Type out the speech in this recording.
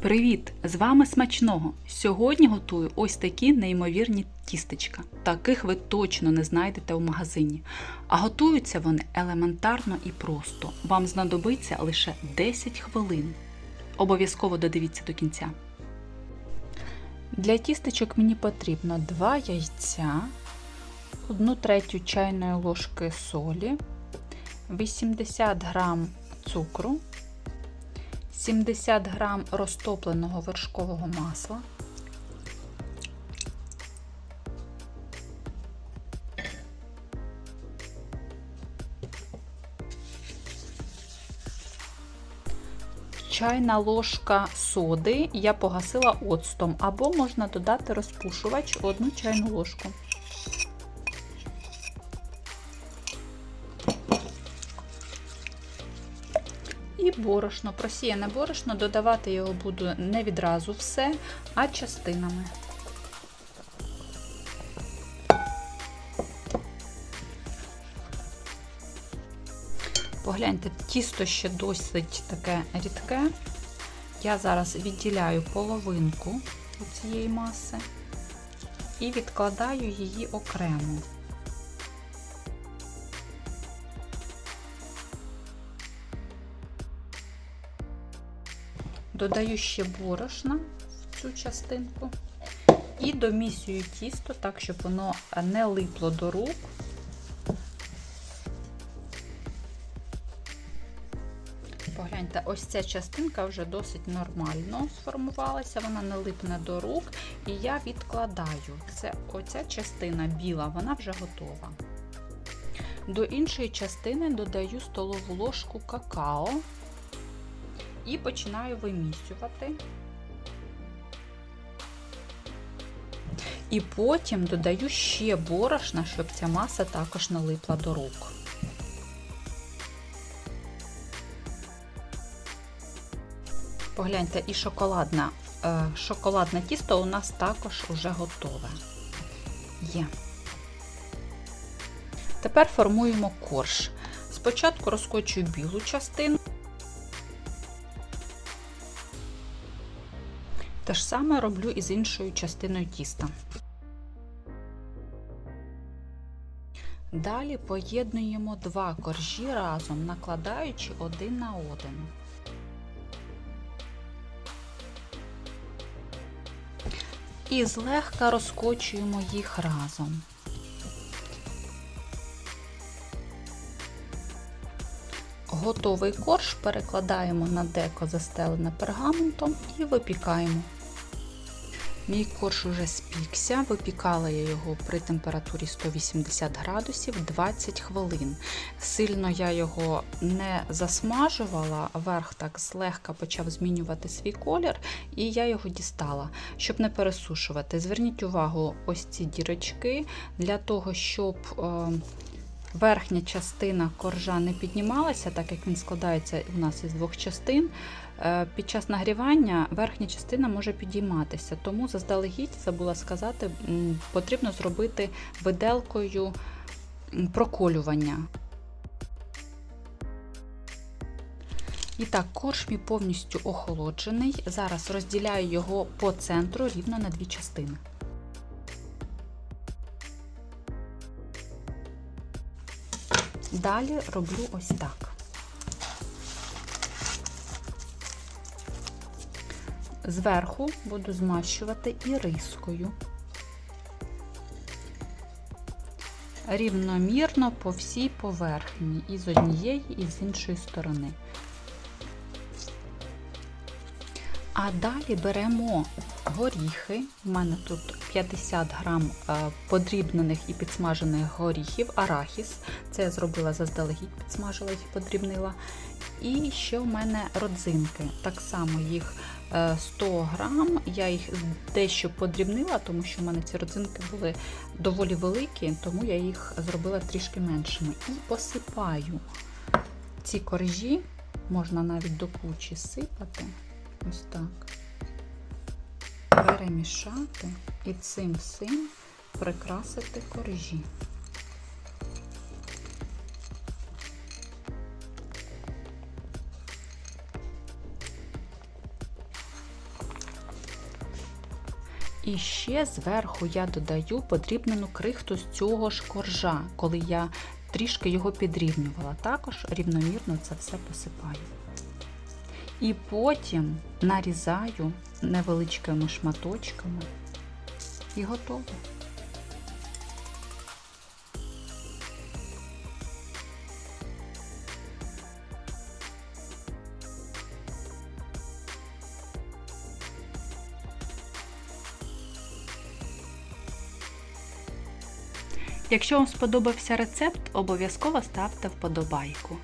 Привіт! З вами смачного! Сьогодні готую ось такі неймовірні тістечка. Таких ви точно не знайдете у магазині. А готуються вони елементарно і просто. Вам знадобиться лише 10 хвилин. Обов'язково додивіться до кінця. Для тістечок мені потрібно 2 яйця, 1 третю чайної ложки солі, 80 г цукру. 70 грам розтопленого вершкового масла, чайна ложка соди. Я погасила оцтом, або можна додати розпушувач одну чайну ложку. І борошно, просіяне борошно, додавати його буду не відразу все, а частинами. Погляньте, тісто ще досить таке рідке. Я зараз відділяю половинку цієї маси і відкладаю її окремо. Додаю ще борошна в цю частинку і домісюю тісто так, щоб воно не липло до рук. Погляньте, ось ця частинка вже досить нормально сформувалася, вона не липне до рук, і я відкладаю. Це оця частина біла, вона вже готова. До іншої частини додаю столову ложку какао і починаю вимісювати. І потім додаю ще борошна, щоб ця маса також налипла до рук. Погляньте, і шоколадне, шоколадне тісто у нас також вже готове. Є. Тепер формуємо корж. Спочатку розкочую білу частину. Те ж саме роблю і з іншою частиною тіста. Далі поєднуємо два коржі разом, накладаючи один на один. І злегка розкочуємо їх разом. Готовий корж перекладаємо на деко застелене пергаментом і випікаємо. Мій корж уже спікся, випікала я його при температурі 180 градусів 20 хвилин. Сильно я його не засмажувала, верх так злегка почав змінювати свій колір, і я його дістала, щоб не пересушувати. Зверніть увагу, ось ці дірочки для того, щоб. Е Верхня частина коржа не піднімалася, так як він складається у нас із двох частин. Під час нагрівання верхня частина може підійматися, тому заздалегідь забула сказати, потрібно зробити виделкою проколювання. І так, корж мій повністю охолоджений. Зараз розділяю його по центру рівно на дві частини. Далі роблю ось так. Зверху буду змащувати і рискою. Рівномірно по всій поверхні, і з однієї, і з іншої сторони. А далі беремо горіхи. У мене тут 50 грам е, подрібнених і підсмажених горіхів, арахіс. Це я зробила заздалегідь, підсмажила їх подрібнила. І ще у мене родзинки. Так само їх 100 е, грам. Я їх дещо подрібнила, тому що в мене ці родзинки були доволі великі, тому я їх зробила трішки меншими. І посипаю ці коржі, можна навіть до кучі сипати. Ось так. Перемішати і цим всім прикрасити коржі. І ще зверху я додаю подрібнену крихту з цього ж коржа, коли я трішки його підрівнювала. Також рівномірно це все посипаю. І потім нарізаю невеличкими шматочками і готово. Якщо вам сподобався рецепт, обов'язково ставте вподобайку.